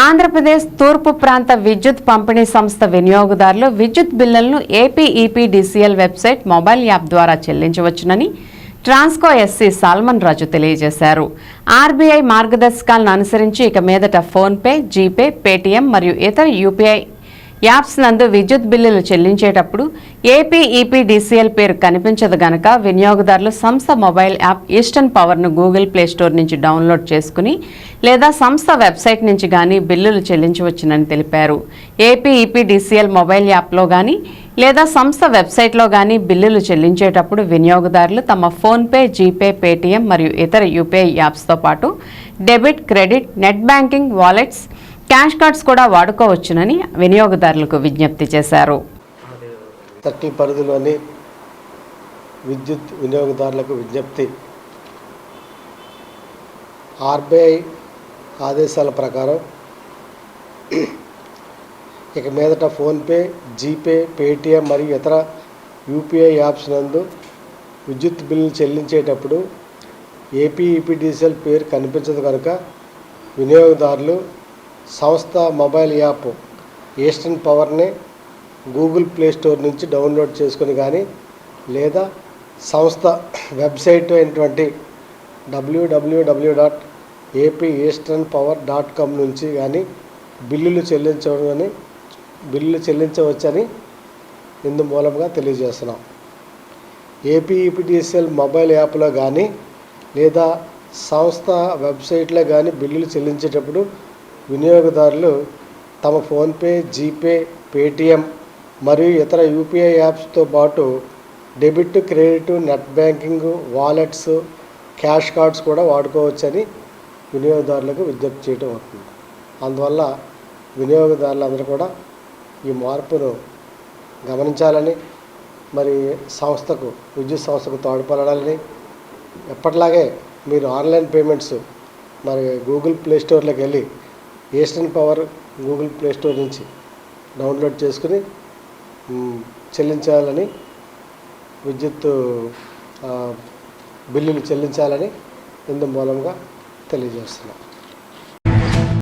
ఆంధ్రప్రదేశ్ తూర్పు ప్రాంత విద్యుత్ పంపిణీ సంస్థ వినియోగదారులు విద్యుత్ బిల్లులను ఏపీఈపీడీసీఎల్ వెబ్సైట్ మొబైల్ యాప్ ద్వారా చెల్లించవచ్చునని ట్రాన్స్కో ఎస్సీ సాల్మన్ రాజు తెలియజేశారు. ఆర్బీఐ మార్గదర్శకాలను అనుసరించి ఇక మీదట ఫోన్పే జీపే పేటీఎం మరియు ఇతర యూపీఐ యాప్స్ నందు విద్యుత్ బిల్లులు చెల్లించేటప్పుడు ఏపీ ఈపీడీసీఎల్ పేరు కనిపించదు గనక వినియోగదారులు సంస్థ మొబైల్ యాప్ ఈస్టర్న్ పవర్ను గూగుల్ ప్లే స్టోర్ నుంచి డౌన్లోడ్ చేసుకుని లేదా సంస్థ వెబ్సైట్ నుంచి కానీ బిల్లులు చెల్లించవచ్చునని తెలిపారు. ఏపీ ఈపీడీసీఎల్ మొబైల్ యాప్లో కానీ లేదా సంస్థ వెబ్సైట్లో కానీ బిల్లులు చెల్లించేటప్పుడు వినియోగదారులు తమ ఫోన్పే జీపే పేటీఎం మరియు ఇతర యూపీఐ యాప్స్తో పాటు debit credit net banking wallets cash cards కూడా వాడుకోవచ్చునని వినియోగదారులకు విజ్ఞప్తి చేశారు. థర్టీ పరిధిలోని విద్యుత్ వినియోగదారులకు విజ్ఞప్తి. ఆర్బీఐ ఆదేశాల ప్రకారం ఇక మీదట ఫోన్పే జీపే పేటిఎం మరియు ఇతర యూపీఐ యాప్స్ నందు విద్యుత్ బిల్లు చెల్లించేటప్పుడు ఏపీఈపీడీసీఎల్ పేరు కనిపించదు కనుక వినియోగదారులు సంస్థ మొబైల్ యాప్ ఈస్టర్న్ పవర్ని గూగుల్ ప్లే స్టోర్ నుంచి డౌన్లోడ్ చేసుకుని కానీ లేదా సంస్థ వెబ్సైట్ అయినటువంటి డబ్ల్యూడబ్ల్యూడబ్ల్యూ dot AP eastern power dot com నుంచి కానీ బిల్లులు చెల్లించని బిల్లులు చెల్లించవచ్చని ఇందు మూలంగా తెలియజేస్తున్నాం. ఏపీ ఈపీటీసీఎల్ మొబైల్ యాప్లో కానీ లేదా సంస్థ వెబ్సైట్లో కానీ బిల్లులు చెల్లించేటప్పుడు వినియోగదారులు తమ ఫోన్పే జీపే పేటిఎం మరియు ఇతర యూపీఐ యాప్స్తో పాటు debit credit net banking wallets cash cards కూడా వాడుకోవచ్చని వినియోగదారులకు విజ్ఞప్తి చేయడం అవుతుంది. అందువల్ల వినియోగదారులందరూ కూడా ఈ మార్పును గమనించాలని మరి సంస్థకు విద్యుత్ సంస్థకు తోడ్పడాలని ఎప్పటిలాగే మీరు ఆన్లైన్ పేమెంట్స్ మరి గూగుల్ ప్లే స్టోర్లోకి వెళ్ళి eastern power Google Play Store నుంచి డౌన్లోడ్ చేసుకుని చెల్లించాలని విద్యుత్ బిల్లులు చెల్లించాలని ఇందు మూలంగా తెలియజేస్తున్నాం.